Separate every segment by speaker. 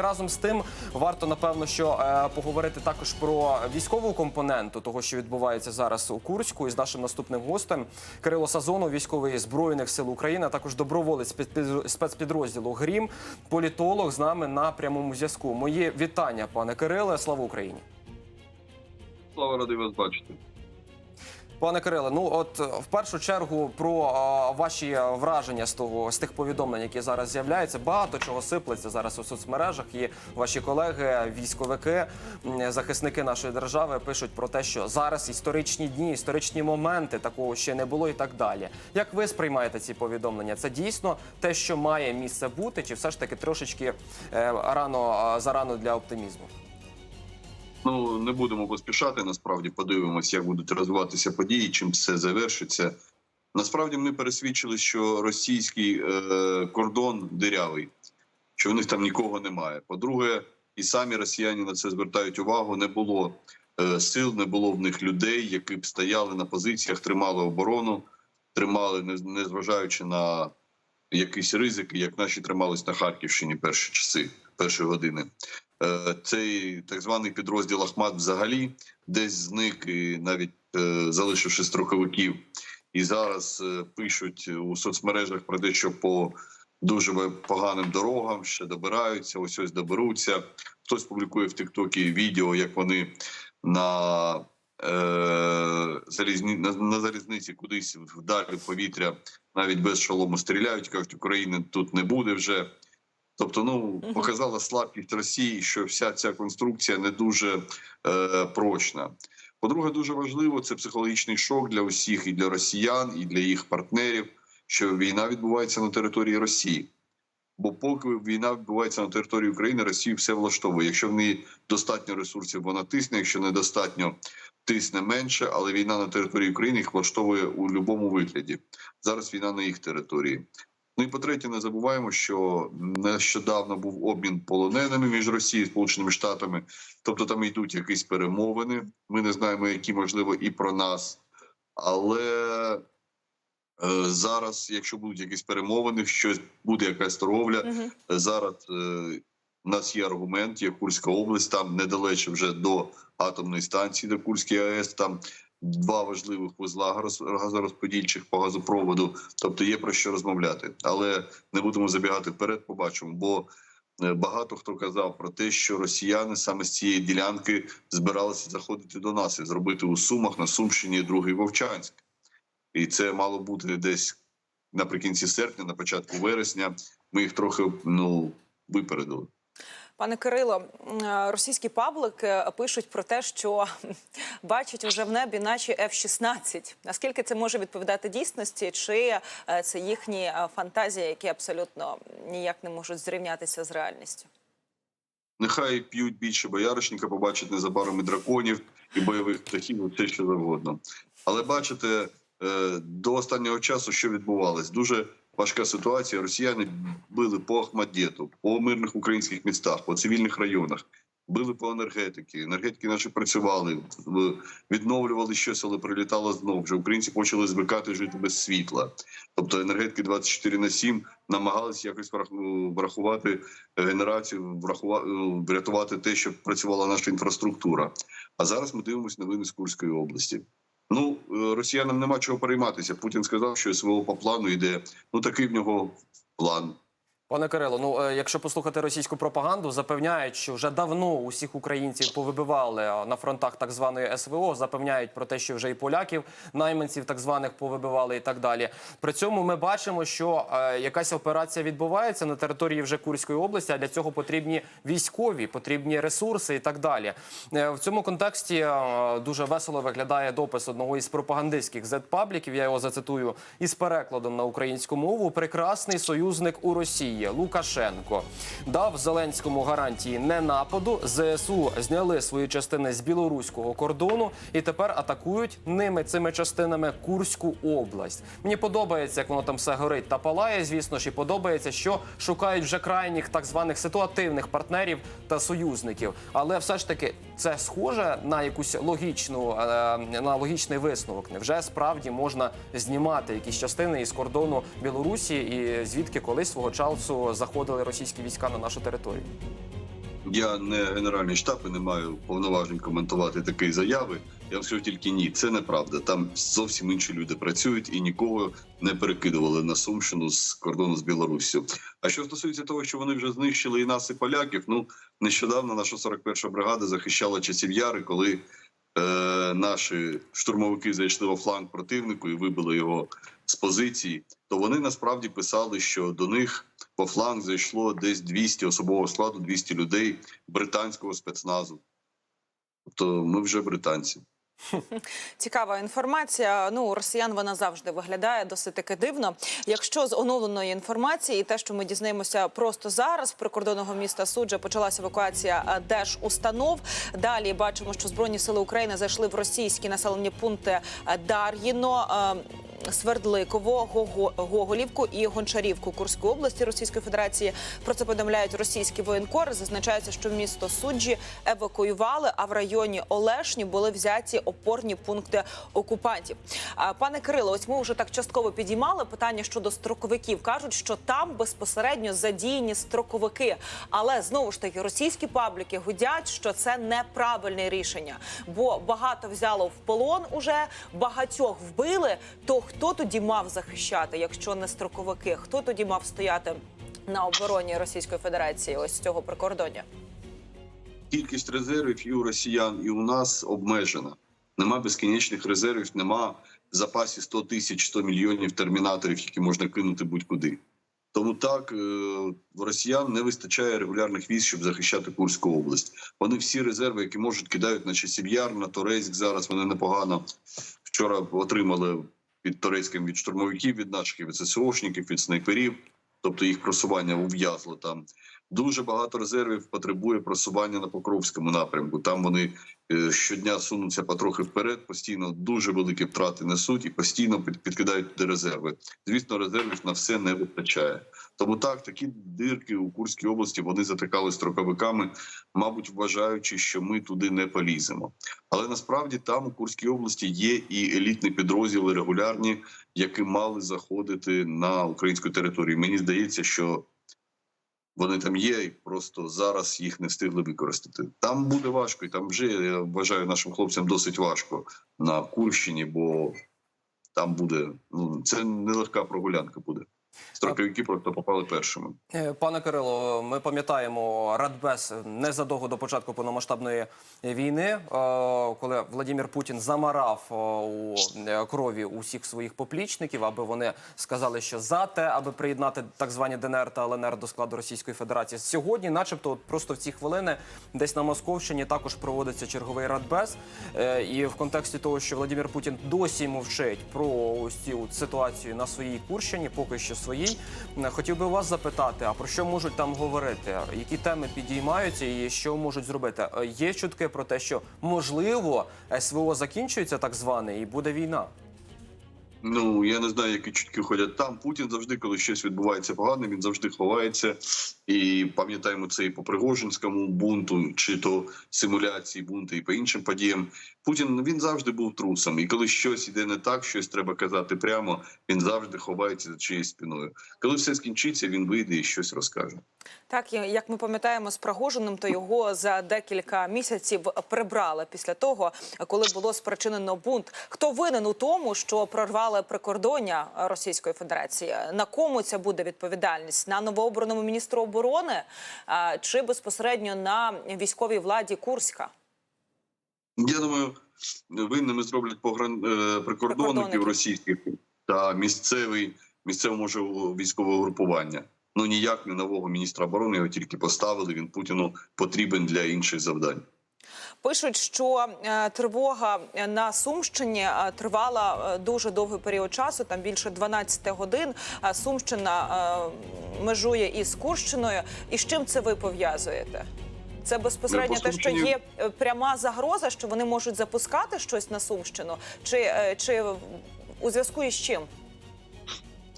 Speaker 1: разом з тим варто напевно, що е, поговорити також про військову компоненту того, що відбувається зараз у Курську, і з нашим наступним гостем Кирило Сазонов, військовий збройних сил України, а також доброволець спецпід- спецпідрозділу Грім, політолог з нами на прямому зв'язку. Мої вітання, пане Кириле. Слава Україні.
Speaker 2: Слава радий вас бачити.
Speaker 1: Пане Кириле, ну от е, в першу чергу про е, ваші враження з того з тих повідомлень, які зараз з'являються. Багато чого сиплеться зараз у соцмережах. І ваші колеги, військовики, захисники нашої держави пишуть про те, що зараз історичні дні, історичні моменти такого ще не було, і так далі. Як ви сприймаєте ці повідомлення? Це дійсно те, що має місце бути, чи все ж таки трошечки е, рано е, зарано для оптимізму?
Speaker 2: Ну не будемо поспішати. Насправді подивимось, як будуть розвиватися події, чим все завершиться. Насправді ми пересвідчили, що російський е, кордон дирявий, що в них там нікого немає. По-друге, і самі росіяни на це звертають увагу. Не було е, сил, не було в них людей, які б стояли на позиціях, тримали оборону, тримали, не- незважаючи на якісь ризики, як наші тримались на Харківщині перші часи, перші години. Е, Цей так званий підрозділ Ахмат взагалі десь зник, і навіть е, залишивши строковиків. І зараз е, пишуть у соцмережах про те, що по дуже поганим дорогам ще добираються, ось ось доберуться. Хтось публікує в Тіктокі відео, як вони на, залізні, на залізниці кудись вдалі повітря навіть без шолому стріляють. кажуть, України тут не буде вже. Тобто, ну показала слабкість Росії, що вся ця конструкція не дуже е, прочна. По-друге, дуже важливо це психологічний шок для усіх, і для росіян, і для їх партнерів, що війна відбувається на території Росії. Бо поки війна відбувається на території України, Росію все влаштовує. Якщо в неї достатньо ресурсів, вона тисне. Якщо недостатньо, тисне менше. Але війна на території України їх влаштовує у будь-якому вигляді. Зараз війна на їх території. Ну і по-третє, не забуваємо, що нещодавно був обмін полоненими між Росією і Сполученими Штатами. Тобто там йдуть якісь перемовини. Ми не знаємо, які можливо і про нас. Але е, зараз, якщо будуть якісь перемовини, щось буде якась торговля.
Speaker 3: Мгм.
Speaker 2: Зараз е, у нас є аргумент, є Курська область, там недалече вже до атомної станції, до Курської АЕС. Там два важливих вузла газорозп- газорозподільчих по газопроводу. Тобто є про що розмовляти. Але не будемо забігати вперед, побачимо. Бо е, багато хто казав про те, що росіяни саме з цієї ділянки збиралися заходити до нас і зробити у Сумах на Сумщині другий Вовчанськ. І це мало бути десь наприкінці серпня, на початку вересня. Ми їх трохи ну випередили.
Speaker 3: Пане Кирило, е, російські паблики пишуть про те, що бачать уже в небі наші F-16. Наскільки це може відповідати дійсності, чи е, це їхні е, фантазії, які абсолютно ніяк не можуть зрівнятися з реальністю?
Speaker 2: Нехай п'ють більше бояришника, побачать незабаром і драконів, і бойових птахів, і все що завгодно. Але бачите, до останнього часу що відбувалось? Дуже важка ситуація. Росіяни били по Ахмадєту, по мирних українських містах, по цивільних районах. Били по енергетики. Енергетики наші працювали, відновлювали щось, але прилітало знову. Вже українці почали звикати жити без світла. Тобто енергетики 24 на 7 намагалися якось враху- врахувати генерацію, врахувати врятувати те, щоб працювала наша інфраструктура. А зараз ми дивимося новини з Курської області. Ну е, росіянам нема чого перейматися. Путін сказав, що СВО по плану йде. Ну такий в нього план.
Speaker 1: Пане Кирило, ну е, якщо послухати російську пропаганду, запевняють, що вже давно усіх українців повибивали на фронтах так званої СВО. Запевняють про те, що вже і поляків, найманців так званих повибивали і так далі. При цьому ми бачимо, що е, якась операція відбувається на території вже Курської області. А для цього потрібні військові, потрібні ресурси і так далі. Е, в цьому контексті дуже весело виглядає допис одного із пропагандистських зет-пабліків. Я його зацитую із перекладом на українську мову. Прекрасний союзник у Росії Лукашенко дав Зеленському гарантії не нападу. ЗСУ зняли свої частини з білоруського кордону і тепер атакують ними цими частинами Курську область. Мені подобається, як воно там все горить та палає. Звісно ж, і подобається, що шукають вже крайніх так званих ситуативних партнерів та союзників. Але все ж таки це схоже на якусь логічну е, на логічний висновок. Невже справді можна знімати якісь частини із кордону Білорусі і звідки колись свого часу заходили російські війська на нашу територію?
Speaker 2: Я не генеральний штаб і не маю повноважень коментувати такі заяви. Я вам скажу тільки ні, це неправда. Там зовсім інші люди працюють і нікого не перекидували на Сумщину з кордону з Білоруссю. А що стосується того, що вони вже знищили і нас, і поляків, ну нещодавно наша 41-ша бригада захищала часів яри, коли е, наші штурмовики зайшли во фланг противнику і вибили його з позиції. То вони насправді писали, що до них по фланг зайшло десь 200 особового складу, 200 людей британського спецназу. Тобто ми вже британці.
Speaker 3: Цікава інформація. Ну, у росіян вона завжди виглядає досить таки дивно. Якщо з оновленої інформації, і те, що ми дізнаємося просто зараз, прикордонного міста Суджа почалася евакуація е, держустанов. Далі бачимо, що збройні сили України зайшли в російські населені пункти е, Дар'їно. Свердликово, Гоголівку і Гончарівку Курської області Російської Федерації. Про це повідомляють російські воєнкори. Зазначається, що місто Суджі евакуювали, а в районі Олешні були взяті опорні пункти окупантів. Пане Кирило, ось ми вже так частково підіймали питання щодо строковиків. кажуть, що там безпосередньо задіяні строковики. Але знову ж таки російські пабліки гудять, що це неправильне рішення, бо багато взяло в полон уже багатьох вбили. То хто тоді мав захищати, якщо не строковики? Хто тоді мав стояти на обороні Російської Федерації? Ось цього прикордоння?
Speaker 2: Кількість резервів і у росіян, і у нас обмежена. Нема безкінечних резервів, нема в запасі 100 тисяч 100 мільйонів термінаторів, які можна кинути будь-куди. Тому так е, росіян не вистачає регулярних військ, щоб захищати Курську область. Вони всі резерви, які можуть, кидають на часів яр, на Торецьк. Зараз вони непогано вчора отримали під турецьким від штурмовиків, від наших від ССОшників, від снайперів. Тобто їх просування ув'язло там. Дуже багато резервів потребує просування на Покровському напрямку. Там вони е, щодня сунуться потрохи вперед, постійно дуже великі втрати несуть і постійно під- підкидають туди резерви. Звісно, резервів на все не вистачає. Тому так, такі дирки у Курській області вони затикали строковиками, мабуть, вважаючи, що ми туди не поліземо. Але насправді там у Курській області є і елітні підрозділи регулярні, які мали заходити на українську територію. Мені здається, що вони там є, і просто зараз їх не встигли використати. Там буде важко, і там вже я вважаю нашим хлопцям досить важко на Курщині, бо там буде ну це нелегка прогулянка буде. Строковики просто попали першими.
Speaker 1: Е, Пане Кирило, ми пам'ятаємо Радбез незадовго до початку повномасштабної війни, е, коли Владимир Путін замарав е, у крові усіх своїх поплічників, аби вони сказали, що за те, аби приєднати так звані ДНР та ЛНР до складу Російської Федерації. Сьогодні, начебто, от просто в ці хвилини, десь на Московщині також проводиться черговий Радбез. І в контексті того, що Владимир Путін досі мовчить про ось цю ситуацію на своїй Курщині, поки що своїй. Е, Хотів би вас запитати, а про що можуть там говорити? Які теми підіймаються і що можуть зробити? Е, Є чутки про те, що можливо СВО закінчується так зване, і буде війна.
Speaker 2: Ну я не знаю, які чутки ходять там. Путін завжди, коли щось відбувається погане, він завжди ховається. І пам'ятаємо це і по Пригожинському бунту, чи то симуляції бунту, і по іншим подіям. Путін він завжди був трусом. І коли щось іде не так, щось треба казати прямо. Він завжди ховається за чиєюсь спиною. Коли все скінчиться, він вийде і щось розкаже.
Speaker 3: Так, як ми пам'ятаємо з Пригожиним, то його за декілька місяців прибрали після того, коли було спричинено бунт. Хто винен у тому, що прорвали прикордоння Російської Федерації? На кому ця буде відповідальність? На новообраному міністру оборони чи безпосередньо на військовій владі Курська?
Speaker 2: Я думаю, винними зроблять погран... е, прикордонників російських та місцевий місцеве може військове групування. Ну ніяк не нового міністра оборони його тільки поставили. Він Путіну потрібен для інших завдань.
Speaker 3: Пишуть, що е, тривога на Сумщині е, тривала дуже довгий період часу, там більше 12 годин. Сумщина межує із Курщиною. І з чим це ви пов'язуєте? Це безпосередньо те, що є е, пряма загроза, що вони можуть запускати щось на Сумщину, чи, е, чи у зв'язку із чим?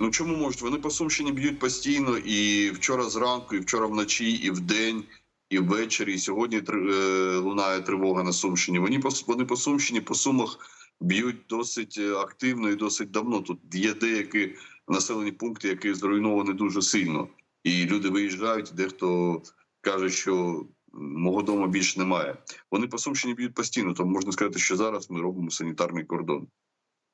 Speaker 2: Ну чому можуть? Вони по Сумщині б'ють постійно і вчора зранку, і вчора вночі, і вдень, і ввечері. І сьогодні е, лунає тривога на Сумщині. Вони по вони по Сумщині, по Сумах б'ють досить активно і досить давно. Тут є деякі населені пункти, які зруйновані дуже сильно, і люди виїжджають. Дехто каже, що Мого дому більше немає. Вони по Сумщині б'ють постійно, тому можна сказати, що зараз ми робимо санітарний кордон.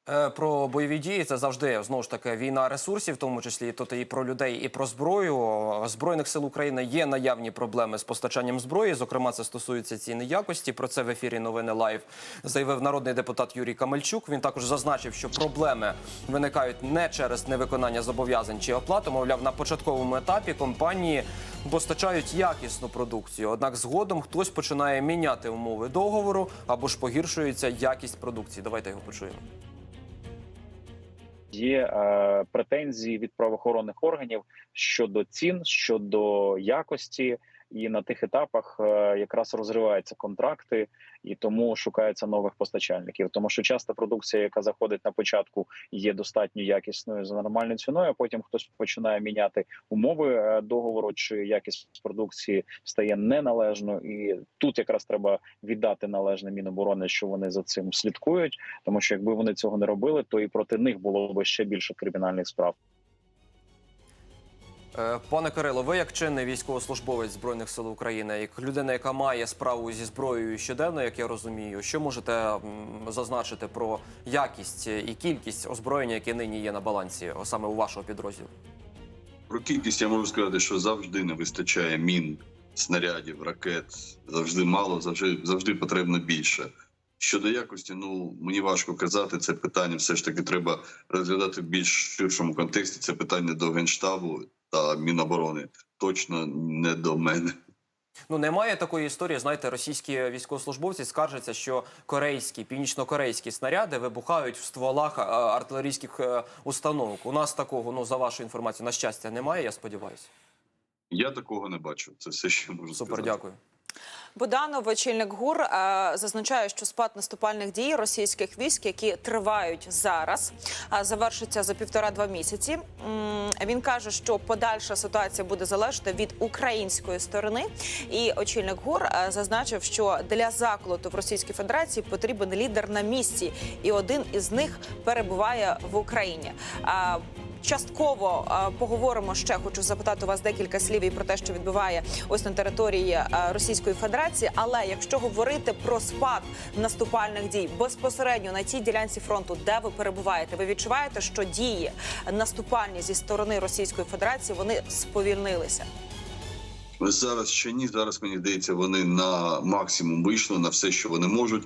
Speaker 1: Е, Про бойові дії це завжди знову ж таки війна ресурсів, в тому числі тут і про людей, і про зброю. Збройних сил України є наявні проблеми з постачанням зброї. Зокрема, це стосується ціни якості. Про це в ефірі новини Лайв заявив народний депутат Юрій Камельчук. Він також зазначив, що проблеми виникають не через невиконання зобов'язань чи оплату. Мовляв, на початковому етапі компанії постачають якісну продукцію. Однак згодом хтось починає міняти умови договору або ж погіршується якість продукції. Давайте його почуємо.
Speaker 4: Є е, претензії від правоохоронних органів щодо цін, щодо якості, і на тих етапах е, якраз розриваються контракти, і тому шукаються нових постачальників. Тому що часто продукція, яка заходить на початку, є достатньо якісною за нормальною ціною. а Потім хтось починає міняти умови е, договору, чи якість продукції стає неналежною. І тут якраз треба віддати належне Міноборони, що вони за цим слідкують. Тому що якби вони цього не робили, то і проти них було б ще більше кримінальних справ.
Speaker 1: Е, Пане Кирило, ви як чинний військовослужбовець збройних сил України, як людина, яка має справу зі зброєю щоденно, як я розумію, що можете зазначити про якість і кількість озброєння, яке нині є на балансі, саме у вашого підрозділу?
Speaker 2: Про кількість я можу сказати, що завжди не вистачає мін, снарядів, ракет. Завжди мало, завжди, завжди потрібно більше. Щодо якості, ну мені важко казати. Це питання все ж таки треба розглядати в більш ширшому контексті. Це питання до генштабу та Міноборони. Точно не до мене.
Speaker 1: Ну немає такої історії. Знаєте, російські військовослужбовці скаржаться, що корейські, північно-корейські снаряди вибухають в стволах е, артилерійських е, установок. У нас такого, ну за вашу інформацію, на щастя, немає. Я сподіваюся.
Speaker 2: Я такого не бачу. Це все, що можу
Speaker 1: Супер,
Speaker 2: сказати.
Speaker 1: дякую.
Speaker 3: Боданов, очільник ГУР, е, зазначає, що спад наступальних дій російських військ, які тривають зараз, е, завершиться за півтора-два місяці. Він каже, що подальша ситуація буде залежати від української сторони. І очільник ГУР е, зазначив, що для заколоту в Російській Федерації потрібен лідер на місці, і один із них перебуває в Україні. Частково е, поговоримо ще. Хочу запитати у вас декілька слів і про те, що відбуває ось на території е, Російської Федерації. Але якщо говорити про спад наступальних дій безпосередньо на тій ділянці фронту, де ви перебуваєте, ви відчуваєте, що дії наступальні зі сторони Російської Федерації вони сповільнилися.
Speaker 2: Зараз ще ні. Зараз мені здається, вони на максимум вийшли на все, що вони можуть.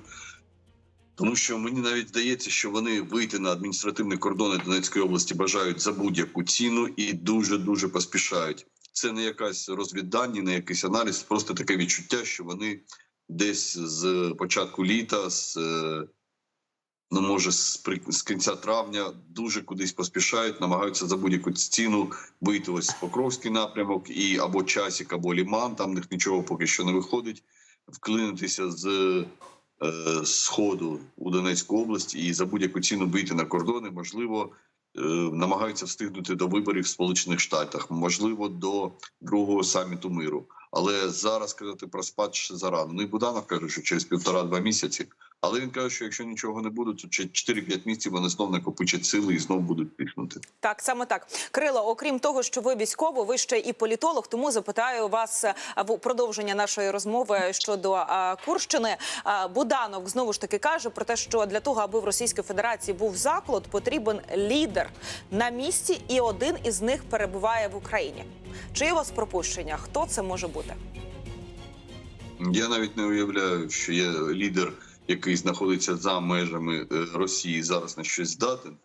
Speaker 2: Тому що мені навіть здається, що вони вийти на адміністративні кордони Донецької області бажають за будь-яку ціну і дуже дуже поспішають. Це не якась розвіддані, не якийсь аналіз, просто таке відчуття, що вони десь з початку літа, з е, ну може з, з кінця травня дуже кудись поспішають, намагаються за будь-яку ціну вийти ось Покровський напрямок і або часік, або ліман. Там в них нічого поки що не виходить. Вклинитися з сходу у Донецьку область і за будь-яку ціну вийти на кордони. Можливо, е, намагаються встигнути до виборів в Сполучених Штатах, можливо, до другого саміту миру. Але зараз казати про спад ще зарано. Ну і Буданов каже, що через півтора-два місяці. Але він каже, що якщо нічого не буде, то через 4-5 місяців вони знов накопичать сили і знов будуть тиснути.
Speaker 3: Так, саме так. Крило, окрім того, що ви військово, ви ще і політолог, тому запитаю вас е, в продовження нашої розмови щодо е, Курщини. Е, Буданов знову ж таки каже про те, що для того, аби в Російській Федерації був заклад, потрібен лідер на місці, і один із них перебуває в Україні. Чи є у вас пропущення? Хто це може бути?
Speaker 2: Я навіть не уявляю, що є лідер, який знаходиться за межами е, Росії, зараз на щось здатен.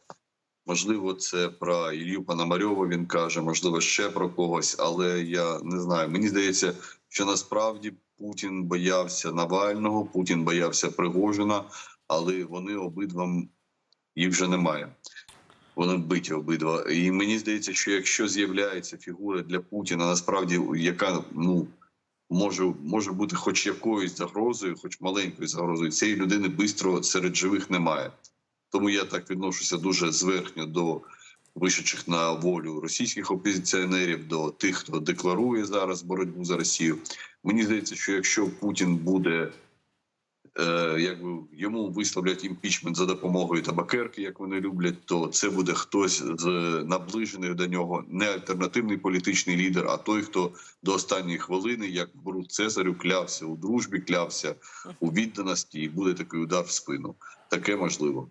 Speaker 2: Можливо, це про Ілью Пономарьова він каже, можливо, ще про когось, але я не знаю. Мені здається, що насправді Путін боявся Навального, Путін боявся Пригожина, але вони обидва їх вже немає. Вони вбиті обидва. І мені здається, що якщо з'являється фігура для Путіна, насправді яка ну може, може бути хоч якоюсь загрозою, хоч маленькою загрозою, цієї людини бистро серед живих немає. Тому я так відношуся дуже зверхньо до вишедших на волю російських опозиціонерів, до тих, хто декларує зараз боротьбу за Росію. Мені здається, що якщо Путін буде якби йому висловлять імпічмент за допомогою табакерки, як вони люблять, то це буде хтось з наближених до нього, не альтернативний політичний лідер, а той, хто до останньої хвилини, як Брут Цезарю, клявся у дружбі, клявся у відданості, і буде такий удар в спину. Таке можливо.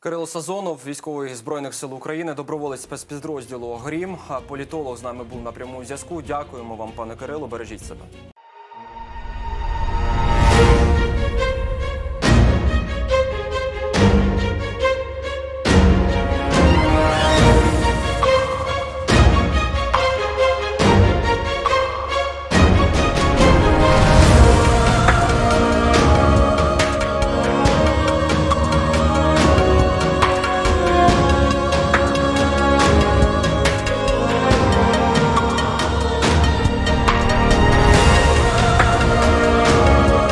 Speaker 1: Кирило Сазонов, військовий збройних сил України, доброволець спецпідрозділу Грім. А політолог з нами був на прямому зв'язку. Дякуємо вам, пане Кирило. Бережіть себе.